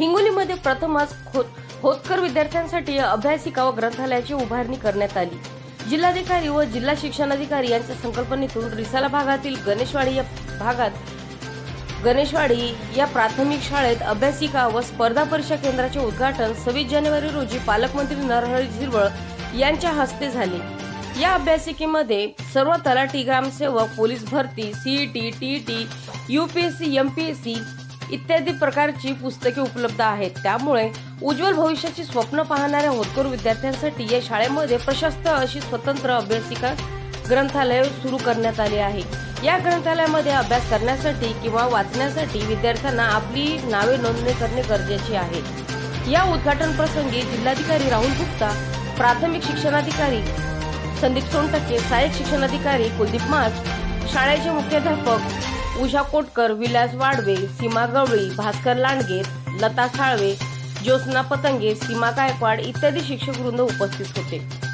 हिंगोलीमध्ये प्रथमच होतकर विद्यार्थ्यांसाठी अभ्यासिका व ग्रंथालयाची उभारणी करण्यात आली. जिल्हाधिकारी व जिल्हा शिक्षणाधिकारी यांच्या संकल्पनेतून रिसाला भागातील गणेशवाडी या भागात गणेशवाडी या प्राथमिक शाळेत अभ्यासिका व स्पर्धा परीक्षा केंद्राचे उद्घाटन सव्वीस जानेवारी रोजी पालकमंत्री नरहरी झिरवळ यांच्या हस्ते झाले. या अभ्यासिकेमध्ये सर्व तलाठी ग्रामसेवक पोलीस भरती सीईटी टीईटी युपीएससी एमपीएससी इत्यादी प्रकारची पुस्तके उपलब्ध आहेत. त्यामुळे उज्ज्वल भविष्याची स्वप्न पाहणाऱ्या होतकरू विद्यार्थ्यांसाठी या शाळेमध्ये प्रशस्त अशी स्वतंत्र अभ्यासिका ग्रंथालय सुरू करण्यात आले आहे. या ग्रंथालयामध्ये अभ्यास करण्यासाठी किंवा वाचण्यासाठी विद्यार्थ्यांना आपली नावे नोंदणी करणे गरजेचे आहे. या उद्घाटन प्रसंगी जिल्हाधिकारी राहुल गुप्ता प्राथमिक शिक्षणाधिकारी संदीप सोनटक्के सहाय्यक शिक्षणाधिकारी कुलदीप मास शाळेचे मुख्याध्यापक उषा कोटकर विलास वाडवे सीमा गवळी भास्कर लांडगे लता साळवे ज्योत्स्ना पतंगे सीमा गायकवाड इत्यादी शिक्षक वृंद उपस्थित होते.